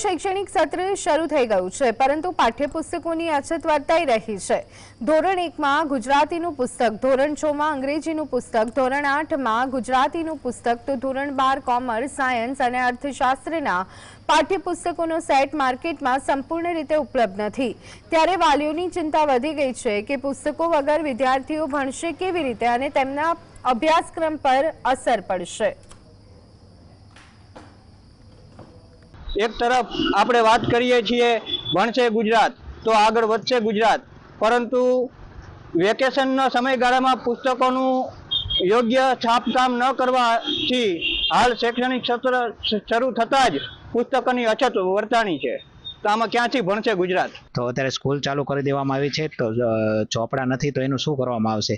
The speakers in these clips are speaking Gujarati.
શૈક્ષણિક સત્ર શરૂ થઈ ગયું છે, પરંતુ પાઠ્યપુસ્તકોની અછત વર્તાઈ રહી છે. ધોરણ એકમાં ગુજરાતીનું પુસ્તક, ધોરણ છ માં અંગ્રેજીનું પુસ્તક, ધોરણ આઠમાં ગુજરાતીનું પુસ્તક, તો ધોરણ બાર કોમર્સ, સાયન્સ અને અર્થશાસ્ત્રના પાઠ્યપુસ્તકોનો સેટ માર્કેટમાં સંપૂર્ણ રીતે ઉપલબ્ધ નથી. ત્યારે વાલીઓની ચિંતા વધી ગઈ છે કે પુસ્તકો વગર વિદ્યાર્થીઓ ભણશે કેવી રીતે અને તેમના અભ્યાસક્રમ પર અસર પડશે. એક તરફ આપણે વાત કરીએ છીએ ભણશે ગુજરાત તો આગળ વધશે ગુજરાત. પરંતુ વેકેશનના સમયગાળામાં પુસ્તકોનું યોગ્ય છાપકામ ન કરવાથી હાલ શૈક્ષણિક સત્ર શરૂ થતાં જ પુસ્તકોની અછત વર્તાણી છે. તો આમાં ક્યાંથી ભણશે ગુજરાત? તો અત્યારે સ્કૂલ ચાલુ કરી દેવામાં આવી છે તો ચોપડા નથી તો એનું શું કરવામાં આવશે?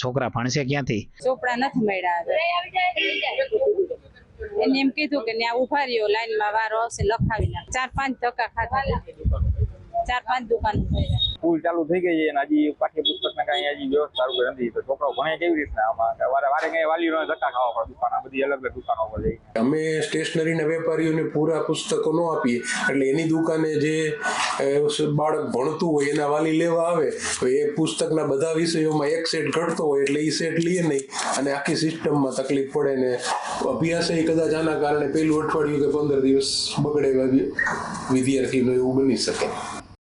છોકરા ભણશે ક્યાંથી? ચોપડા નથી મળ્યા એને એમ કીધું કે ત્યાં ઊભા રહ્યો લાઈનમાં વારો આવશે લખાવી નાખ ચાર પાંચ ધક્કા ખાધા ચાર પાંચ દુકાન. સ્કૂલ ચાલુ થઈ ગઈ છે અને હજી પાઠ્યપુસ્તક ને કઈ હજી વ્યવસ્થા સારું નથી. તો છોકરાઓ ભણે કેવી રીતના આમાં? વારે વારે કઈ વાલીઓ ધક્કા ખાવા પડે દુકાન બધી અલગ અલગ દુકાનો પર જઈ અમે સ્ટેશનરીના વેપારીઓને પૂરા પુસ્તકો ન આપીએ. એટલે એની દુકાને જે બાળક ભણતું હોય એના વાલી લેવા આવે તો એ પુસ્તકના બધા વિષયોમાં એક સેટ ઘટતો હોય એટલે એ સેટ લઈએ નહીં. અને આખી સિસ્ટમમાં તકલીફ પડે ને અભ્યાસ એ કદાચ આના કારણે પહેલું અઠવાડિયું કે પંદર દિવસ બગડે વિદ્યાર્થીનું એવું બની શકે.